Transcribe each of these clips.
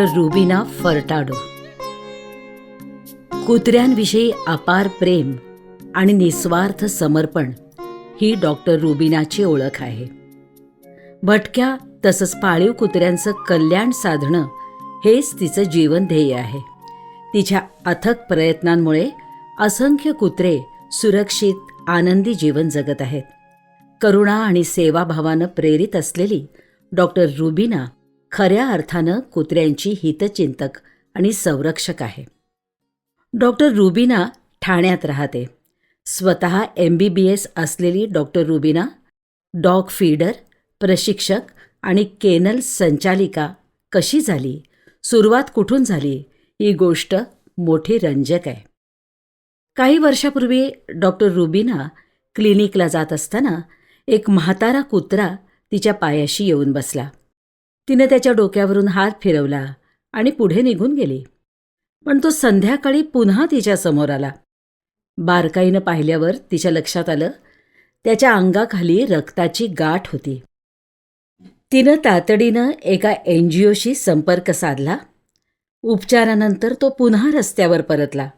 Doctor Rubina फर्टाडो. कुत्र्यांविषयी अपार प्रेम आणि निस्वार्थ समर्पण ही डॉक्टर रुबिनाची ओळख आहे. भटक्या तसंच पाळीव कुत्र्यांचं कल्याण साधणं हेच तिचं जीवन ध्येय आहे. तिच्या अथक प्रयत्नांमुळे असंख्य कुत्रे सुरक्षित आनंदी जीवन जगत आहेत. करुणा आणि सेवाभावानं प्रेरित असलेली डॉक्टर रुबिना खऱ्या अर्थानं कुत्र्यांची हितचिंतक आणि संरक्षक आहे. डॉक्टर रुबिना ठाण्यात राहते. स्वतः एम बी बी एस असलेली डॉक्टर रुबिना डॉग फीडर प्रशिक्षक आणि केनल संचालिका कशी झाली? सुरुवात कुठून झाली? ही गोष्ट मोठी रंजक आहे. काही वर्षापूर्वी डॉक्टर रुबिना क्लिनिकला जात असताना एक म्हातारा कुत्रा तिच्या पायाशी येऊन बसला. तिने त्याच्या डोक्यावरून हात फिरवला आणि पुढे निघून गेली. पण तो संध्याकाळी पुन्हा तिच्यासमोर आला. बारकाईनं पाहिल्यावर तिच्या लक्षात आलं त्याच्या अंगाखाली रक्ताची गाठ होती. तिनं तातडीनं एका एन जी ओशी संपर्क साधला. उपचारानंतर तो पुन्हा रस्त्यावर परतला.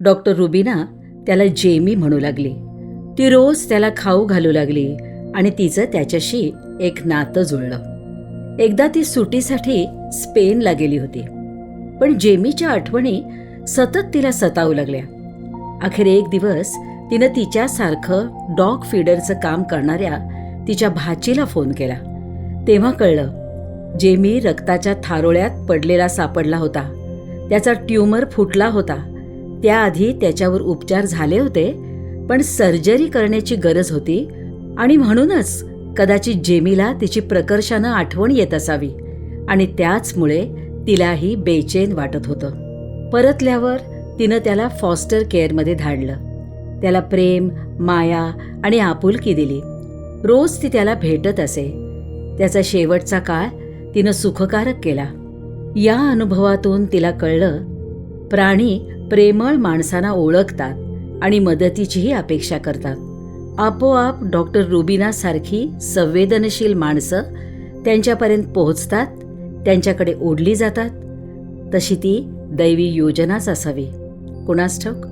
डॉक्टर रुबिना त्याला जेमी म्हणू लागली. ती रोज त्याला खाऊ घालू लागली आणि तिचं त्याच्याशी एक नातं जुळलं. एकदा ती सुटीसाठी स्पेनला गेली होती. पण जेमीच्या आठवणी सतत तिला सतावू लागल्या. अखेर एक दिवस तिनं तिच्यासारखं डॉग फीडरचं काम करणाऱ्या तिच्या भाचीला फोन केला. तेव्हा कळलं जेमी रक्ताच्या थारोळ्यात पडलेला सापडला होता. त्याचा ट्यूमर फुटला होता. त्याआधी त्याच्यावर उपचार झाले होते पण सर्जरी करण्याची गरज होती आणि म्हणूनच कदाचित जेमीला तिची प्रकर्षानं आठवण येत असावी आणि त्याचमुळे तिलाही बेचैन वाटत होतं. परतल्यावर तिनं त्याला फॉस्टर केअरमध्ये धाडलं. त्याला प्रेम माया आणि आपुलकी दिली. रोज ती त्याला भेटत असे. त्याचा शेवटचा काळ तिनं सुखकारक केला. या अनुभवातून तिला कळलं प्राणी प्रेमळ माणसांना ओळखतात आणि मदतीचीही अपेक्षा करतात. आपोआप डॉक्टर रुबिनासारखी संवेदनशील माणसं त्यांच्यापर्यंत पोहोचतात त्यांच्याकडे ओढली जातात. तशी ती दैवी योजनाच असावी. कुणास ठाऊक?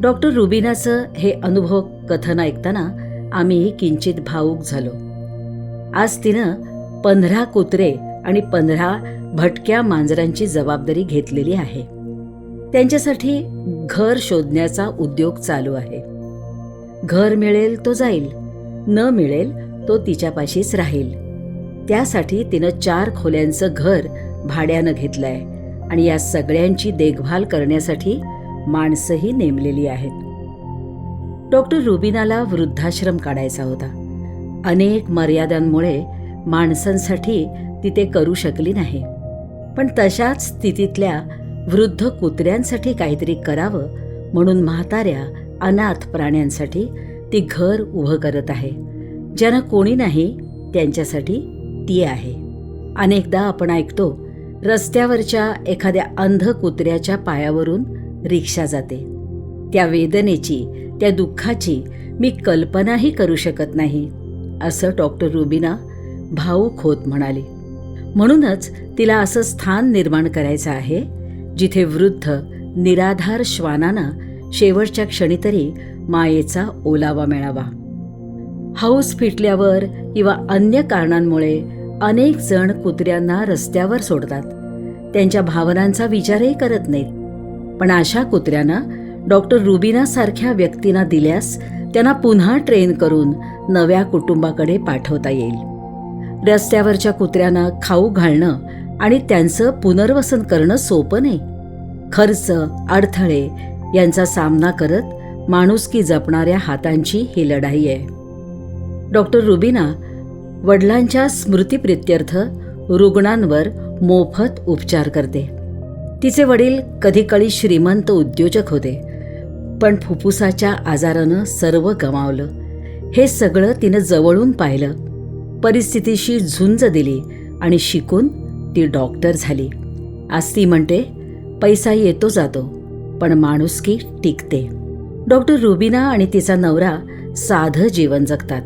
डॉक्टर रुबिनाचं हे अनुभव कथन ऐकताना आम्ही किंचित भावूक झालो. आज तिनं पंधरा कुत्रे आणि पंधरा भटक्या मांजरांची जबाबदारी घेतलेली आहे. त्यांच्यासाठी घर शोधण्याचा उद्योग चालू आहे. घर मिळेल तो जाईल न मिळेल तो तिच्यापाशीच राहील. त्यासाठी तिनं चार खोल्यांचं घर भाड्यानं घेतलंय आणि या सगळ्यांची देखभाल करण्यासाठी माणसंही नेमलेली आहेत. डॉक्टर रुबिनाला वृद्धाश्रम काढायचा होता. अनेक मर्यादांमुळे माणसांसाठी ती ते करू शकली नाही. पण तशाच स्थितीतल्या वृद्ध कुत्र्यांसाठी काहीतरी करावं म्हणून म्हाताऱ्या अनाथ प्राण्यांसाठी ती घर उभं करत आहे ज्यांना कोणी नाही त्यांच्यासाठी ती आहे. अनेकदा आपण ऐकतो रस्त्यावरच्या एखाद्या अंध कुत्र्याच्या पायावरून रिक्षा जाते. त्या वेदनेची त्या दुःखाची मी कल्पनाही करू शकत नाही असं डॉक्टर रुबिना भाऊक होत म्हणाली. म्हणूनच तिला असं स्थान निर्माण करायचं आहे जिथे वृद्ध निराधार श्वानांना शेवटच्या क्षणी तरी मायेचा ओलावा मिळावा. हाऊस फिटल्यावर किंवा अन्य कारणांमुळे अनेक जण कुत्र्यांना रस्त्यावर सोडतात. त्यांच्या भावनांचा विचारही करत नाहीत. पण अशा कुत्र्यांना डॉक्टर रुबिनासारख्या व्यक्तींना दिल्यास त्यांना पुन्हा ट्रेन करून नव्या कुटुंबाकडे पाठवता येईल. रस्त्यावरच्या कुत्र्यांना खाऊ घालणं आणि त्यांचं पुनर्वसन करणं सोपं नाही. खर्च अडथळे यांचा सामना करत माणुसकी जपणाऱ्या हातांची ही लढाई आहे. डॉक्टर रुबिना वडिलांच्या स्मृतिप्रित्यर्थ रुग्णांवर मोफत उपचार करते. तिचे वडील कधीकळी श्रीमंत उद्योजक होते पण फुफ्फुसाच्या आजारानं सर्व गमावलं. हे सगळं तिनं जवळून पाहिलं. परिस्थितीशी झुंज दिली आणि शिकून ती डॉक्टर झाली. आज ती म्हणते पैसा येतो जातो. पण माणुसकी टिकते. डॉक्टर रुबिना आणि तिचा नवरा साधं जीवन जगतात.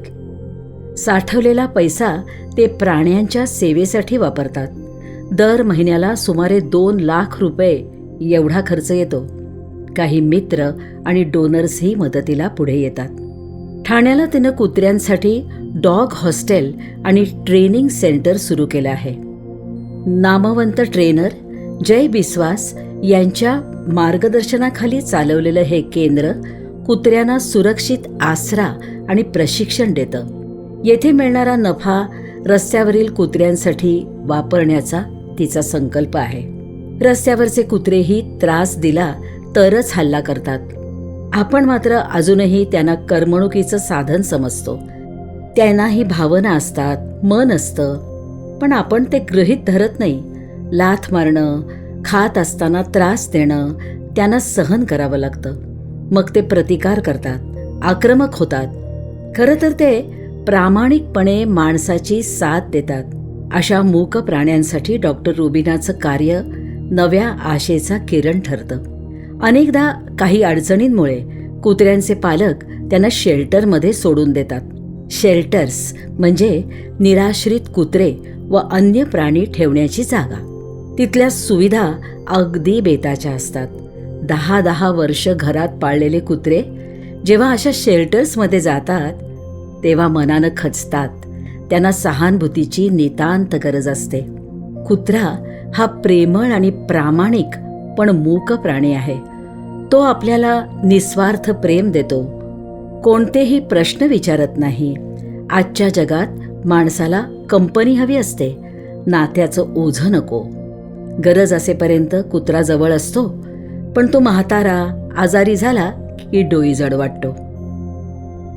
साठवलेला पैसा ते प्राण्यांच्या सेवेसाठी वापरतात. दर महिन्याला सुमारे दोन लाख रुपये एवढा खर्च येतो. काही मित्र आणि डोनर्सही मदतीला पुढे येतात. ठाण्याला तिनं कुत्र्यांसाठी डॉग हॉस्टेल आणि ट्रेनिंग सेंटर सुरू केलं आहे. नामवंत ट्रेनर जय बिस्वास यांच्या मार्गदर्शनाखाली चालवलेलं हे केंद्र कुत्र्यांना सुरक्षित आसरा आणि प्रशिक्षण देतं. येथे मिळणारा नफा रस्त्यावरील कुत्र्यांसाठी वापरण्याचा तिचा संकल्प आहे. रस्त्यावरचे कुत्रेही त्रास दिला तरच हल्ला करतात. आपण मात्र अजूनही त्यांना करमणुकीचं साधन समजतो. त्यांना ही भावना असतात मन असतं. पण आपण ते गृहीत धरत नाही. लाथ मारणं खात असताना त्रास देणं त्यांना सहन करावं लागतं. मग ते प्रतिकार करतात आक्रमक होतात. खरं तर ते प्रामाणिकपणे माणसाची साथ देतात. अशा मूक प्राण्यांसाठी डॉक्टर रुबिनाचं कार्य नव्या आशेचा किरण ठरतं. अनेकदा काही अडचणींमुळे कुत्र्यांचे पालक त्यांना शेल्टरमध्ये सोडून देतात. शेल्टर्स म्हणजे निराश्रित कुत्रे व अन्य प्राणी ठेवण्याची जागा. तिथल्या सुविधा अगदी बेताच्या असतात. दहा दहा वर्ष घरात पाळलेले कुत्रे जेव्हा अशा शेल्टर्समध्ये जातात तेव्हा मनानं खचतात. त्यांना सहानुभूतीची नितांत गरज असते. कुत्रा हा प्रेमळ आणि प्रामाणिक पण मूक प्राणी आहे. तो आपल्याला निस्वार्थ प्रेम देतो. कोणतेही प्रश्न विचारत नाही. आजच्या जगात माणसाला कंपनी हवी असते. नात्याचं ओझं नको. गरज असेपर्यंत कुत्रा जवळ असतो पण तो म्हातारा आजारी झाला की डोई जड वाटतो.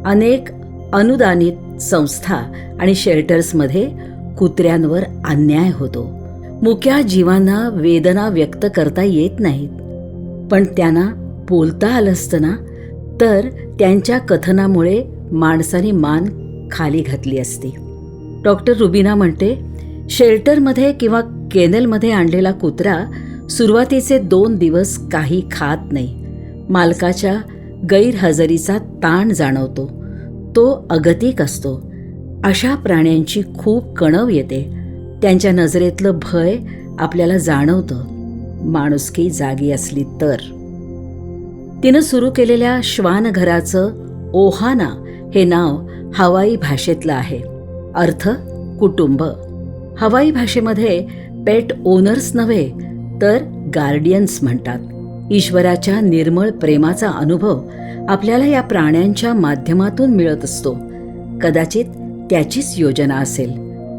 अनेक अनुदानित संस्था आणि शेल्टर्समध्ये कुत्र्यांवर अन्याय होतो. मुक्या जीवांना वेदना व्यक्त करता येत नाहीत. पण त्यांना बोलता आलं असतं ना तर त्यांच्या कथनामुळे माणसाने मान खाली घातली असती. डॉक्टर रुबिना म्हणते शेल्टरमध्ये किंवा केनलमध्ये आणलेला कुत्रा सुरुवातीचे दोन दिवस काही खात नाही. मालकाच्या गैरहजेरीचा ताण जाणवतो. तो अगतिक असतो. अशा प्राण्यांची खूप कणव येते. त्यांच्या नजरेतलं भय आपल्याला जाणवतं. माणुसकी जागी असली तर. तिनं सुरू केलेल्या श्वानघराचं ओहाना हे नाव हवाई भाषेतलं आहे. अर्थ कुटुंब. हवाई भाषेमध्ये पेट ओनर्स नव्हे तर गार्डियन्स म्हणतात. ईश्वराच्या निर्मळ प्रेमाचा अनुभव आपल्याला या प्राण्यांच्या माध्यमातून मिळत असतो. कदाचित त्याचीच योजना असेल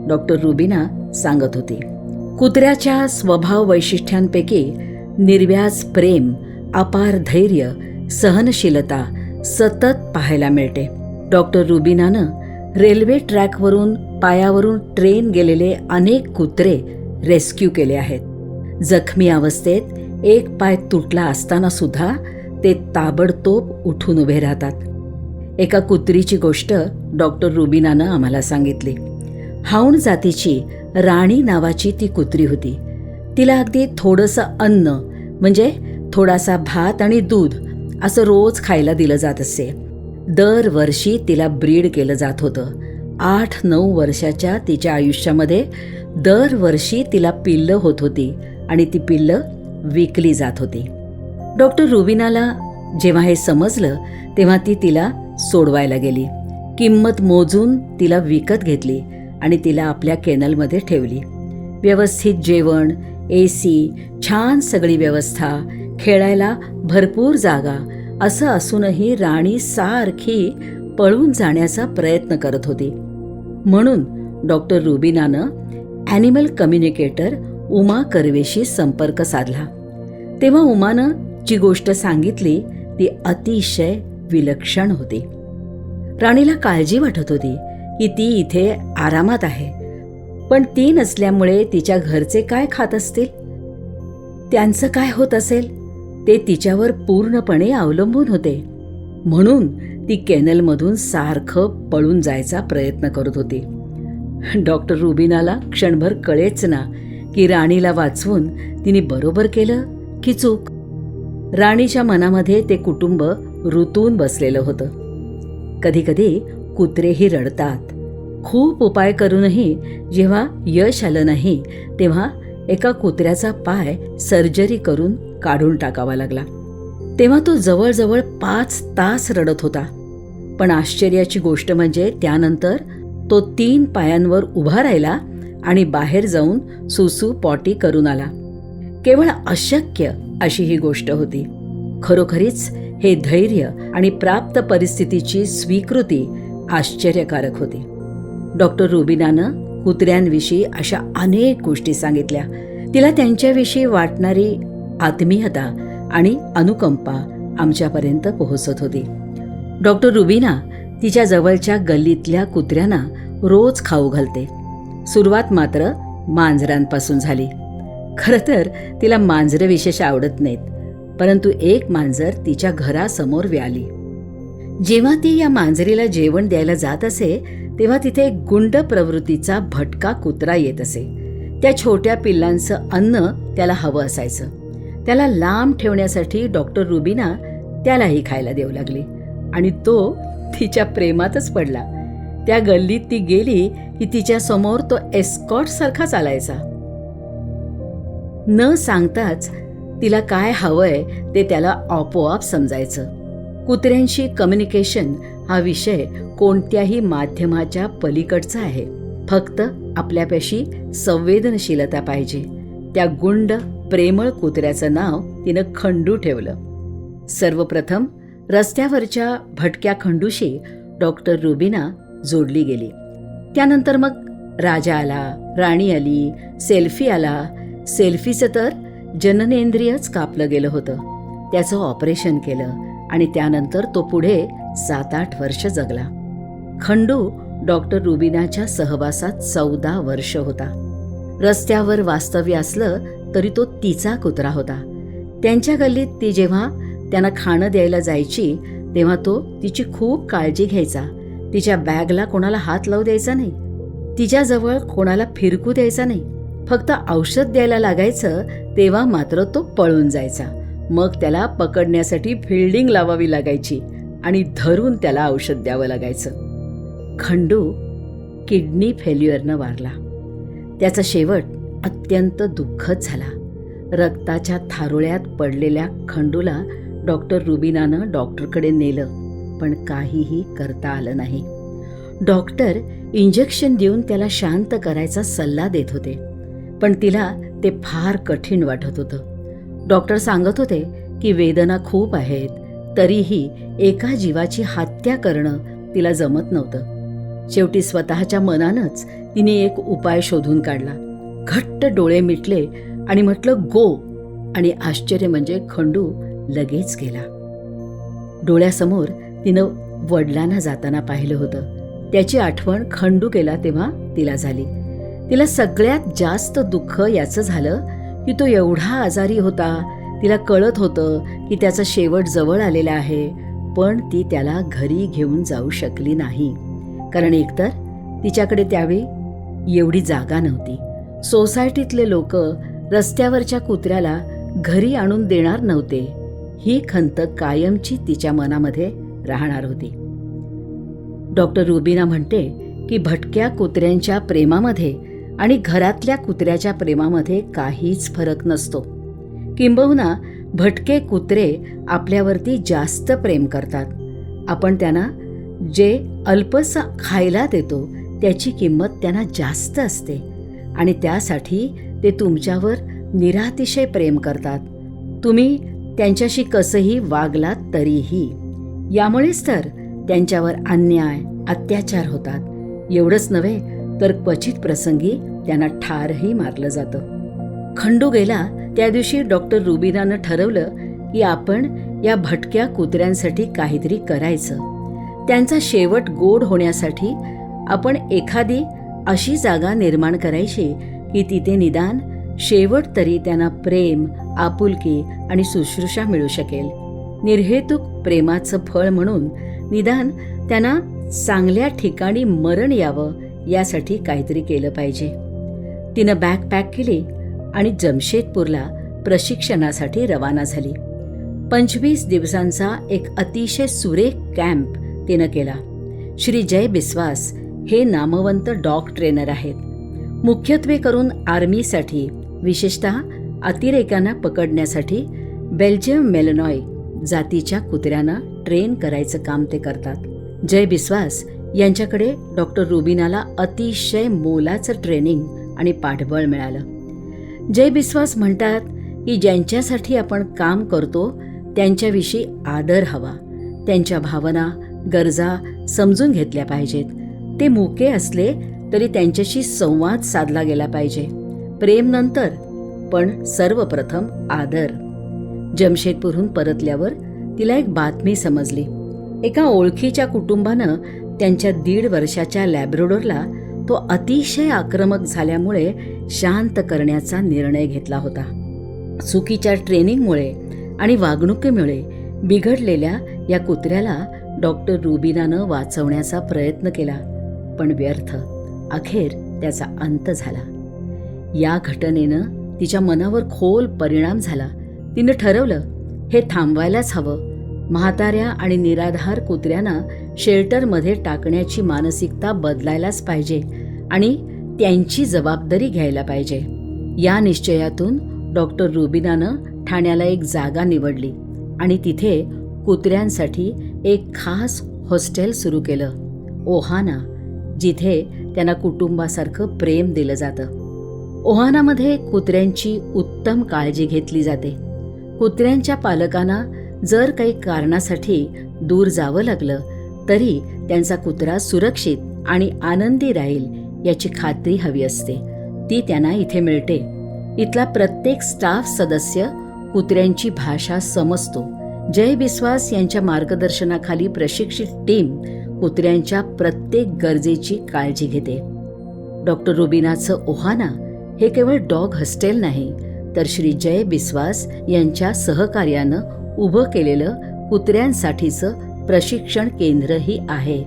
डॉक्टर रुबिना सांगत होती. कुत्र्याच्या स्वभाव वैशिष्ट्यांपैकी निर्व्याज प्रेम अपार धैर्य सहनशीलता सतत पाहायला मिळते. डॉक्टर रुबिनानं रेल्वे ट्रॅकवरून पायावरून ट्रेन गेलेले अनेक कुत्रे रेस्क्यू केले आहेत. जखमी अवस्थेत एक पाय तुटला असताना सुद्धा ते ताबडतोब उठून उभे राहतात. एका कुत्रीची गोष्ट डॉक्टर रुबिनानं आम्हाला सांगितली. हाऊण जातीची राणी नावाची ती कुत्री होती. तिला अगदी थोडंसं अन्न म्हणजे थोडासा भात आणि दूध असं रोज खायला दिलं जात असे. दरवर्षी तिला ब्रीड केलं जात होतं. आठ नऊ वर्षाच्या तिच्या आयुष्यामध्ये दरवर्षी तिला पिल्लं होत होती आणि ती पिल्लं विकली जात होती. डॉक्टर रुबिनाला जेव्हा हे समजलं तेव्हा ती तिला सोडवायला गेली. किंमत मोजून तिला विकत घेतली आणि तिला आपल्या केनलमध्ये ठेवली. व्यवस्थित जेवण ए सी छान सगळी व्यवस्था खेळायला भरपूर जागा असं असूनही राणी सारखी पळून जाण्याचा प्रयत्न करत होती. म्हणून डॉक्टर रुबिनानं ॲनिमल कम्युनिकेटर उमा कर्वेशी संपर्क साधला. तेव्हा उमानं जी गोष्ट सांगितली ती अतिशय विलक्षण होती. राणीला काळजी वाटत होती की ती इथे आरामात आहे. पण ती नसल्यामुळे तिच्या घरचे काय खात असतील? त्यांचं काय होत असेल? ते तिच्यावर पूर्णपणे अवलंबून होते. म्हणून ती कॅनलमधून सारखं पळून जायचा प्रयत्न करत होती. डॉक्टर रुबिनाला क्षणभर कळेच ना की राणीला वाचवून तिने बरोबर केलं की चूक. राणीच्या मनामध्ये ते कुटुंब ऋतून बसलेलं होतं. कधीकधी कुत्रेही रडतात. खूप उपाय करूनही जेव्हा यश आलं नाही तेव्हा एका कुत्र्याचा पाय सर्जरी करून काढून टाकावा लागला. तेव्हा तो जवळजवळ पाच तास रडत होता. पण आश्चर्याची गोष्ट म्हणजे त्यानंतर तो तीन पायांवर उभा राहिला आणि बाहेर जाऊन सुसू पॉटी करून आला. केवळ अशक्य अशी ही गोष्ट होती. खरोखरीच हे धैर्य आणि प्राप्त परिस्थितीची स्वीकृती आश्चर्यकारक होती. डॉक्टर रुबिनानं कुत्र्यांविषयी अशा अनेक गोष्टी सांगितल्या. तिला त्यांच्याविषयी वाटणारी आत्मीयता आणि अनुकंपा आमच्यापर्यंत पोहोचत होती. डॉक्टर रुबीना तिच्या जवळच्या गल्लीतल्या कुत्र्यांना रोज खाऊ घालते. सुरुवात मात्र मांजरांपासून झाली. खरं तर तिला मांजरं विशेष आवडत नाहीत परंतु एक मांजर तिच्या घरासमोर व्याली. जेव्हा ती या मांजरीला जेवण द्यायला जात असे तेव्हा तिथे एक गुंड प्रवृत्तीचा भटका कुत्रा येत असे. त्या छोट्या पिल्लांचं अन्न त्याला हवं असायचं. त्याला लांब ठेवण्यासाठी डॉक्टर रुबीना त्यालाही खायला देऊ लागली. आणि तो तिच्या प्रेमातच पडला. त्या गल्लीत ती गेली की तिच्या समोर तो एस्कॉट सारखा चालायचा. न सांगताच तिला काय हवंय ते त्याला आपोआप समजायचं. कुत्र्यांशी कम्युनिकेशन हा विषय कोणत्याही माध्यमाच्या पलीकडचा आहे. फक्त आपल्यापाशी संवेदनशीलता पाहिजे. त्या गुंड प्रेमळ कुत्र्याचं नाव तिनं खंडू ठेवलं. सर्वप्रथम रस्त्यावरच्या भटक्या खंडूशी डॉक्टर रुबिना जोडली गेली. त्यानंतर मग राजा आला राणी आली सेल्फी आला. सेल्फीचं तर जननेंद्रियच कापलं गेलं होतं. त्याचं ऑपरेशन केलं आणि त्यानंतर तो पुढे सात आठ वर्ष जगला. खंडू डॉक्टर रुबिनाच्या सहवासात चौदा वर्ष होता. रस्त्यावर वास्तव्य असलं तरी तो तिचा कुत्रा होता. त्यांच्या गल्लीत ती जेव्हा त्यांना खाणं द्यायला जायची तेव्हा तो तिची खूप काळजी घ्यायचा. तिच्या बॅगला कोणाला हात लावू द्यायचा नाही. तिच्याजवळ कोणाला फिरकू द्यायचा नाही. फक्त औषध द्यायला लागायचं तेव्हा मात्र तो पळून जायचा. मग त्याला पकडण्यासाठी फिल्डिंग लावावी लागायची आणि धरून त्याला औषध द्यावं लागायचं. खंडू किडनी फेल्युअरनं वारला. त्याचा शेवट अत्यंत दुःखद झाला. रक्ताच्या थारोळ्यात पडलेल्या खंडूला डॉक्टर रुबिनानं डॉक्टरकडे नेलं पण काहीही करता आलं नाही. डॉक्टर इंजेक्शन देऊन त्याला शांत करायचा सल्ला देत होते पण तिला ते फार कठीण वाटत होतं. डॉक्टर सांगत होते की वेदना खूप आहेत तरीही एका जीवाची हत्या करणं तिला जमत नव्हतं. शेवटी स्वतःच्या मनानंच तिने एक उपाय शोधून काढला. घट्ट डोळे मिटले आणि म्हटलं गो. आणि आश्चर्य म्हणजे खंडू लगेच गेला. डोळ्यासमोर तिनं वडिलांना जाताना पाहिलं होतं. त्याची आठवण खंडू केला तेव्हा तिला झाली. तिला सगळ्यात जास्त दुःख याचं झालं की तो एवढा आजारी होता. तिला कळत होतं की त्याचा शेवट जवळ आलेला आहे पण ती त्याला घरी घेऊन जाऊ शकली नाही. कारण एकतर तिच्याकडे त्यावेळी एवढी जागा नव्हती. सोसायटीतले लोक रस्त्यावरच्या कुत्र्याला घरी आणून देणार नव्हते. ही खंत कायमची तिच्या मनामध्ये राहणार होती. डॉक्टर रुबिना म्हणते की भटक्या कुत्र्यांच्या प्रेमामध्ये आणि घरातल्या कुत्र्याच्या प्रेमामध्ये काहीच फरक नसतो. किंबहुना भटके कुत्रे आपल्यावरती जास्त प्रेम करतात. आपण त्यांना जे अल्पस खायला देतो त्याची किंमत त्यांना जास्त असते. आणि त्यासाठी ते तुमच्यावर निरातिशय प्रेम करतात. तुम्ही त्यांच्याशी कसंही वागलात तरीही. यामुळेच तर त्यांच्यावर अन्याय अत्याचार होतात. एवढंच नव्हे तर क्वचित प्रसंगी त्यांना ठारही मारलं जातं. खंडू गेला त्या दिवशी डॉक्टर रुबिनानं ठरवलं की आपण या भटक्या कुत्र्यांसाठी काहीतरी करायचं. त्यांचा शेवट गोड होण्यासाठी आपण एखादी अशी जागा निर्माण करायची की तिथे निदान शेवट तरी त्यांना प्रेम आपुलकी आणि शुश्रूषा मिळू शकेल. निर्हेतुक प्रेमाचं फळ म्हणून निदान त्यांना चांगल्या ठिकाणी मरण यावं यासाठी काहीतरी केलं पाहिजे. तिनं बॅग पॅक केली आणि जमशेदपूरला प्रशिक्षणासाठी रवाना झाली. पंचवीस दिवसांचा एक अतिशय सुरेख कॅम्प तिनं केला. श्री जय बिस्वास हे नामवंत डॉग ट्रेनर आहेत. मुख्यत्वे करून आर्मीसाठी विशेषतः अतिरेक्यांना पकडण्यासाठी बेल्जियम मेलनॉय जातीच्या कुत्र्यांना ट्रेन करायचं काम ते करतात. जय बिस्वास यांच्याकडे डॉक्टर रुबिनाला अतिशय मोलाचं ट्रेनिंग आणि पाठबळ मिळालं. जय बिस्वास म्हणतात की ज्यांच्यासाठी आपण काम करतो त्यांच्याविषयी आदर हवा त्यांच्या भावना गरजा समजून घेतल्या पाहिजेत. ते मुके असले तरी त्यांच्याशी संवाद साधला गेला पाहिजे. प्रेम नंतर पण सर्वप्रथम आदर. जमशेदपूरहून परतल्यावर तिला एक बातमी समजली. एका ओळखीच्या कुटुंबानं त्यांच्या दीड वर्षाच्या लॅब्रोडोरला तो अतिशय आक्रमक झाल्यामुळे शांत करण्याचा निर्णय घेतला होता. चुकीच्या ट्रेनिंगमुळे आणि वागणुकीमुळे बिघडलेल्या या कुत्र्याला डॉक्टर रुबिनानं वाचवण्याचा प्रयत्न केला पण व्यर्थ. अखेर त्याचा अंत झाला. या घटनेनं तिच्या मनावर खोल परिणाम झाला. तिनं ठरवलं हे थांबवायलाच हवं. म्हाताऱ्या आणि निराधार कुत्र्यांना शेल्टरमध्ये टाकण्याची मानसिकता बदलायलाच पाहिजे आणि त्यांची जबाबदारी घ्यायला पाहिजे. या निश्चयातून डॉक्टर रुबिनानं ठाण्याला एक जागा निवडली आणि तिथे कुत्र्यांसाठी एक खास हॉस्टेल सुरू केलं. ओहाना जिथे त्यांना कुटुंबासारखं प्रेम दिलं जातं. ओहानामध्ये कुत्र्यांची उत्तम काळजी घेतली जाते. कुत्र्यांच्या पालकांना जर काही कारणासाठी दूर जावं लागलं तरी त्यांचा कुत्रा सुरक्षित आणि आनंदी राहील याची खात्री हवी असते. ती त्यांना इथे मिळते. इथला प्रत्येक स्टाफ सदस्य कुत्र्यांची भाषा समजतो. जय बिस्वास यांच्या मार्गदर्शनाखाली प्रशिक्षित टीम कुत्र्यांच्या प्रत्येक गरजेची काळजी घेते. डॉक्टर रुबिनाचं ओहाना हे केवळ डॉग हॉस्टेल नाही तर श्री जय बिस्वास यांच्या सहकार्यानं उभं केलेलं कुत्र्यांसाठीचं प्रशिक्षण केंद्रही आहे.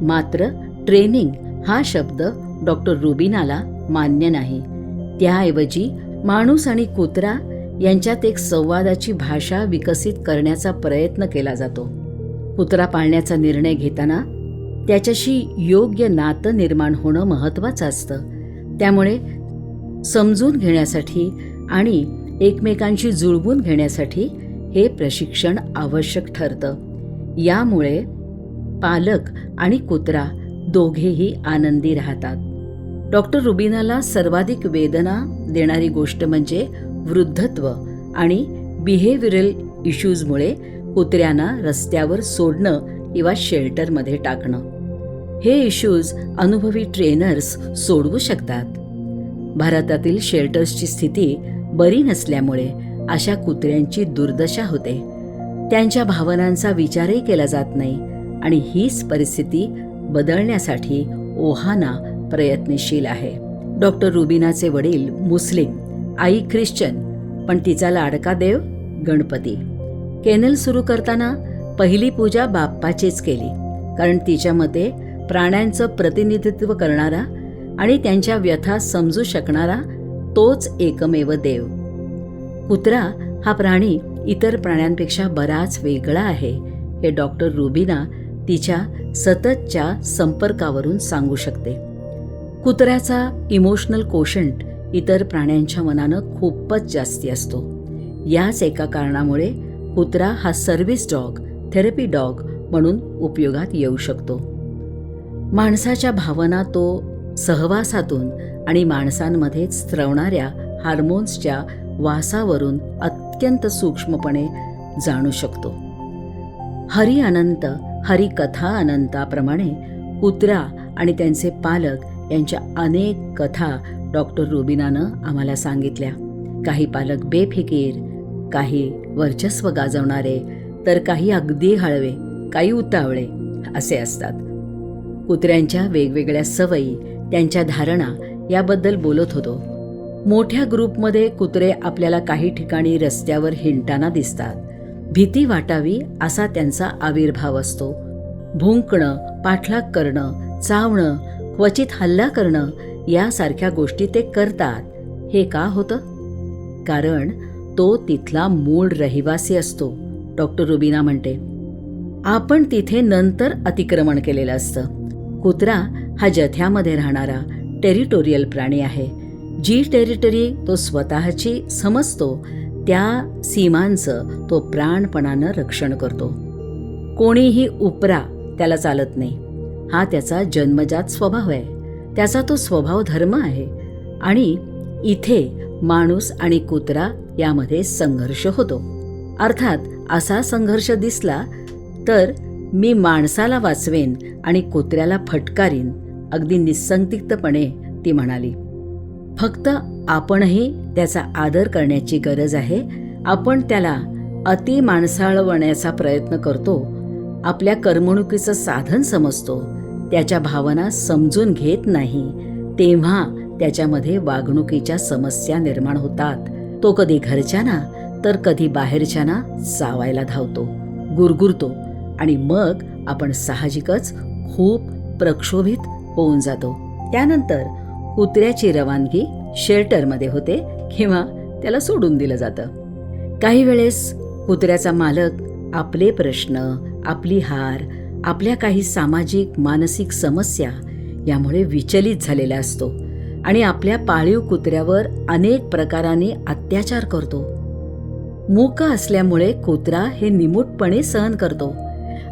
मात्र ट्रेनिंग हा शब्द डॉक्टर रुबिनाला मान्य नाही. त्याऐवजी माणूस आणि कुत्रा यांच्यात एक संवादाची भाषा विकसित करण्याचा प्रयत्न केला जातो. कुत्रा पाळण्याचा निर्णय घेताना त्याच्याशी योग्य नातं निर्माण होणं महत्त्वाचं असतं. त्यामुळे समजून घेण्यासाठी आणि एकमेकांशी जुळवून घेण्यासाठी हे प्रशिक्षण आवश्यक ठरतं. यामुळे पालक आणि कुत्रा दोघेही आनंदी राहतात. डॉक्टर रुबिनाला सर्वाधिक वेदना देणारी गोष्ट म्हणजे वृद्धत्व आणि बिहेव्हिरल इश्यूजमुळे कुत्र्यांना रस्त्यावर सोडणं किंवा शेल्टरमध्ये टाकणं. हे इश्यूज अनुभवी ट्रेनर्स सोडवू शकतात. भारतातील शेल्टर्सची स्थिती बरी नसल्यामुळे अशा कुत्र्यांची दुर्दशा होते. त्यांच्या भावनांचा विचारही केला जात नाही आणि हीच परिस्थिती बदलण्यासाठी ओहाना प्रयत्नशील आहे. डॉक्टर रुबिनाचे वडील मुस्लिम आई ख्रिश्चन पण तिचा लाडका देव गणपती. केनल सुरू करताना पहिली पूजा बाप्पाचीच केली कारण तिच्या मते प्राण्यांचं प्रतिनिधित्व करणारा आणि त्यांच्या व्यथा समजू शकणारा तोच एकमेव देव. कुत्रा हा प्राणी इतर प्राण्यांपेक्षा बराच वेगळा आहे हे डॉक्टर रुबिना तिच्या सततच्या संपर्कावरून सांगू शकते. कुत्र्याचा इमोशनल कोशंट इतर प्राण्यांच्या मनानं खूपच जास्ती असतो. याच एका कारणामुळे कुत्रा हा सर्व्हिस डॉग थेरपी डॉग म्हणून उपयोगात येऊ शकतो. माणसाच्या भावना तो सहवासातून आणि माणसांमध्ये स्त्रवणाऱ्या हार्मोन्सच्या वासावरून अत्यंत सूक्ष्मपणे जाणू शकतो. हरी अनंत हरी कथा अनंताप्रमाणे कुत्रा आणि त्यांचे पालक यांच्या अनेक कथा डॉक्टर रुबिनानं आम्हाला सांगितल्या. काही पालक बेफिकीर काही वर्चस्व गाजवणारे तर काही अगदी हळवे काही उतावळे असे असतात. कुत्र्यांच्या वेगवेगळ्या सवयी त्यांच्या धारणा याबद्दल बोलत होतो. मोठ्या ग्रुपमध्ये कुत्रे आपल्याला काही ठिकाणी रस्त्यावर हिंडताना दिसतात. भीती वाटावी असा त्यांचा आविर्भाव असतो. भुंकणं पाठलाग करणं चावणं क्वचित हल्ला करणं यासारख्या गोष्टी ते करतात. हे का होतं? कारण तो तिथला मूळ रहिवासी असतो डॉक्टर रुबिना म्हणते. आपण तिथे नंतर अतिक्रमण केलेलं असतं. कुत्रा हा जथ्यामध्ये राहणारा टेरिटोरियल प्राणी आहे. जी टेरिटरी तो स्वतःची समजतो त्या सीमांचं तो प्राणपणानं रक्षण करतो. कोणीही उपरा त्याला चालत नाही. हा त्याचा जन्मजात स्वभाव आहे. त्याचा तो स्वभाव धर्म आहे. आणि इथे माणूस आणि कुत्रा यामध्ये संघर्ष होतो. अर्थात असा संघर्ष दिसला तर मी माणसाला वाचवेन आणि कुत्र्याला फटकारीन अगदी निसंदिग्धपणे ती म्हणाली. फक्त आपणही त्याचा आदर करण्याची गरज आहे. आपण त्याला अति माणसाळवण्याचा प्रयत्न करतो आपल्या करमणुकीचं साधन समजतो. त्याच्या भावना समजून घेत नाही. तेव्हा त्याच्यामध्ये वागणुकीच्या समस्या निर्माण होतात. तो कधी घरच्यांना तर कधी बाहेरच्यांना चावायला धावतो गुरगुरतो आणि मग आपण साहजिकच खूप प्रक्षोभित होऊन जातो. त्यानंतर कुत्र्याची रवानगी शेल्टरमध्ये होते किंवा त्याला सोडून दिलं जातं. काही वेळेस कुत्र्याचा मालक आपले प्रश्न आपली हार आपल्या काही सामाजिक मानसिक समस्या यामुळे विचलित झालेला असतो आणि आपल्या पाळीव कुत्र्यावर अनेक प्रकाराने अत्याचार करतो. मूक असल्यामुळे कुत्रा हे निमूटपणे सहन करतो.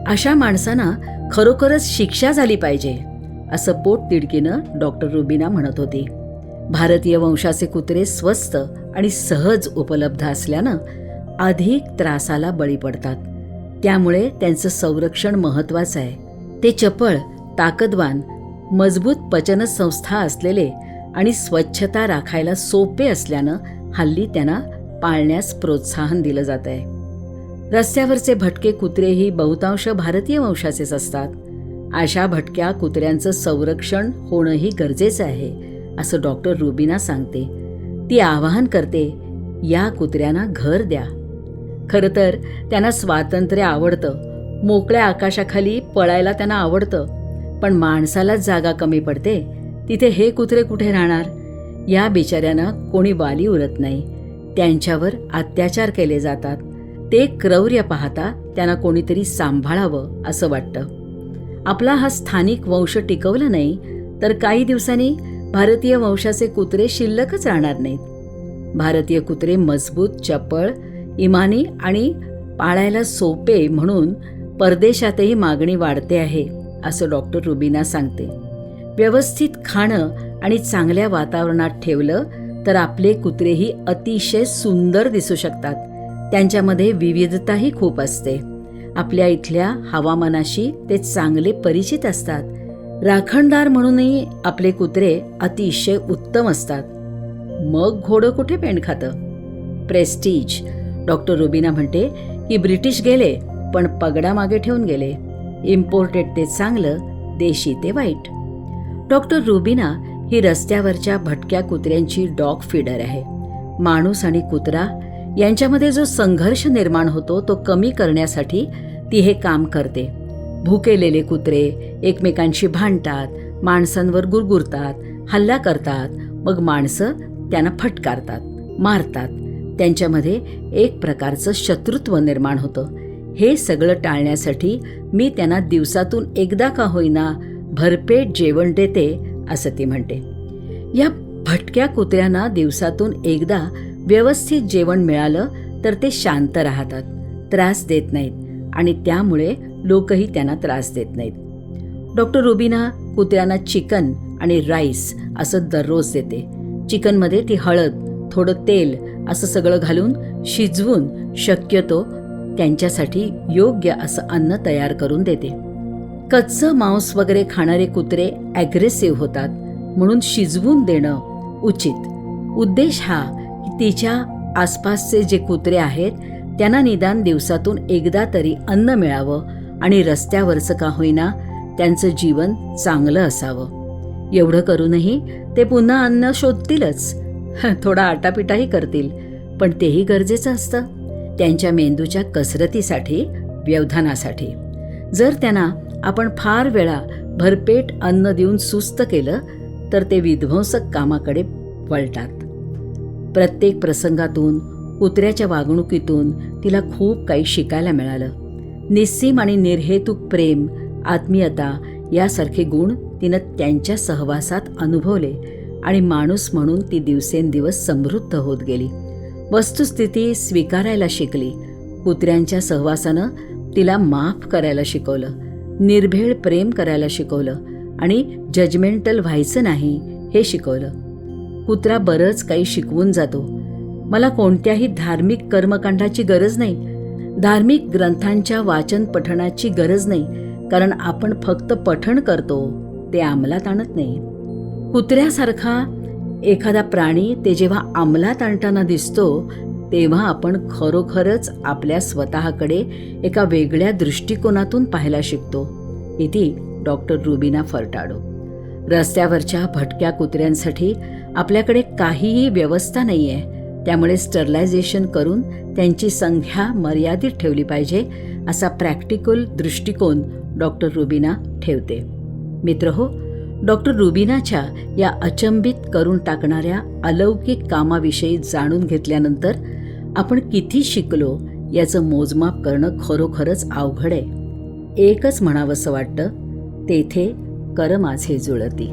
अशा माणसांना खरोखरच शिक्षा झाली पाहिजे असं पोटतिडकीनं डॉक्टर रुबिना म्हणत होती. भारतीय वंशाचे कुत्रे स्वस्त आणि सहज उपलब्ध असल्यानं अधिक त्रासाला बळी पडतात. त्यामुळे त्यांचं संरक्षण महत्त्वाचं आहे. ते चपळ ताकदवान मजबूत पचनसंस्था असलेले आणि स्वच्छता राखायला सोपे असल्यानं हल्ली त्यांना पाळण्यास प्रोत्साहन दिलं जात आहे. रस्त्यावरचे भटके कुत्रेही बहुतांश भारतीय वंशाचेच असतात. अशा भटक्या कुत्र्यांचं संरक्षण होणंही गरजेचं आहे असं डॉक्टर रुबिना सांगते. ती आवाहन करते या कुत्र्यांना घर द्या. खरं तर त्यांना स्वातंत्र्य आवडतं. मोकळ्या आकाशाखाली पळायला त्यांना आवडतं. पण माणसालाच जागा कमी पडते. तिथे हे कुत्रे कुठे राहणार? या बिचाऱ्यांना कोणी वाली उरत नाही. त्यांच्यावर अत्याचार केले जातात. ते क्रौर्य पाहता त्यांना कोणीतरी सांभाळावं असं वाटतं. आपला हा स्थानिक वंश टिकवला नाही तर काही दिवसांनी भारतीय वंशाचे कुत्रे शिल्लकच राहणार नाहीत. भारतीय कुत्रे मजबूत चपळ इमानी आणि पाळायला सोपे म्हणून परदेशातही मागणी वाढते आहे असं डॉक्टर रुबिना सांगते. व्यवस्थित खाणं आणि चांगल्या वातावरणात ठेवलं तर आपले कुत्रेही अतिशय सुंदर दिसू शकतात. त्यांच्यामध्ये विविधताही खूप असते. आपल्या इथल्या हवामानाशी ते चांगले परिचित असतात. राखणदार म्हणूनही आपले कुत्रे अतिशय उत्तम असतात. मग घोडं कुठे पेंड खातं? प्रेस्टीज डॉक्टर रुबिना म्हणते की ब्रिटिश गेले पण पगडा मागे ठेवून गेले. इम्पोर्टेड ते चांगलं देशी ते वाईट. डॉक्टर रुबिना ही रस्त्यावरच्या भटक्या कुत्र्यांची डॉग फीडर आहे. माणूस आणि कुत्रा यांच्यामध्ये जो संघर्ष निर्माण होतो तो कमी करण्यासाठी ती हे काम करते. भुकेलेले कुत्रे एकमेकांशी भांडतात माणसांवर गुरगुरतात हल्ला करतात मग माणसं त्यांना फटकारतात मारतात. त्यांच्यामध्ये एक प्रकारचं शत्रुत्व निर्माण होतं. हे सगळं टाळण्यासाठी मी त्यांना दिवसातून एकदा का होईना भरपेट जेवण देते असं ती म्हणते. या भटक्या कुत्र्यांना दिवसातून एकदा व्यवस्थित जेवण मिळालं तर ते शांत राहतात त्रास देत नाहीत आणि त्यामुळे लोकही त्यांना त्रास देत नाहीत. डॉक्टर रुबिना कुत्र्यांना चिकन आणि राईस असं दररोज देते. चिकनमध्ये ती हळद थोडं तेल असं सगळं घालून शिजवून शक्यतो त्यांच्यासाठी योग्य असं अन्न तयार करून देते. कच्चं मांस वगैरे खाणारे कुत्रे ॲग्रेसिव्ह होतात म्हणून शिजवून देणं उचित. उद्देश हा तिच्या आसपासचे जे कुत्रे आहेत त्यांना निदान दिवसातून एकदा तरी अन्न मिळावं आणि रस्त्यावरचं का होईना त्यांचं जीवन चांगलं असावं. एवढं करूनही ते पुन्हा अन्न शोधतीलच. थोडा आटापिटाही करतील. पण तेही गरजेचं असतं. त्यांच्या मेंदूच्या कसरतीसाठी व्यवधानासाठी. जर त्यांना आपण फार वेळा भरपेट अन्न देऊन सुस्त केलं तर ते विध्वंसक कामाकडे वळतात. प्रत्येक प्रसंगातून कुत्र्याच्या वागणुकीतून तिला खूप काही शिकायला मिळालं. निस्सीम आणि निर्हेतुक प्रेम आत्मीयता यासारखे गुण तिनं त्यांच्या सहवासात अनुभवले. आणि माणूस म्हणून ती दिवसेंदिवस समृद्ध होत गेली. वस्तुस्थिती स्वीकारायला शिकली. कुत्र्यांच्या सहवासानं तिला माफ करायला शिकवलं. निर्भेळ प्रेम करायला शिकवलं. आणि जजमेंटल व्हायचं नाही हे शिकवलं. कुत्रा बरंच काही शिकवून जातो. मला कोणत्याही धार्मिक कर्मकांडाची गरज नाही. धार्मिक ग्रंथांच्या वाचन पठणाची गरज नाही. कारण आपण फक्त पठण करतो ते अंमलात आणत नाही. कुत्र्यासारखा एखादा प्राणी ते जेव्हा अंमलात आणताना दिसतो तेव्हा आपण खरोखरच आपल्या स्वतःकडे एका वेगळ्या दृष्टिकोनातून पाहायला शिकतो. इथे डॉक्टर रुबिना फरटाडो. रस्त्यावरच्या भटक्या कुत्र्यांसाठी आपल्याकडे काहीही व्यवस्था नाही आहे त्यामुळे स्टरलायझेशन करून त्यांची संख्या मर्यादित ठेवली पाहिजे असा प्रॅक्टिकल दृष्टिकोन डॉक्टर रुबिना ठेवते. मित्र हो डॉक्टर रुबिनाच्या या अचंबित करून टाकणाऱ्या अलौकिक कामाविषयी जाणून घेतल्यानंतर आपण किती शिकलो याचं मोजमाप करणं खरोखरच अवघड आहे. एकच म्हणावंसं वाटतं तेथे कर माझे जुळती.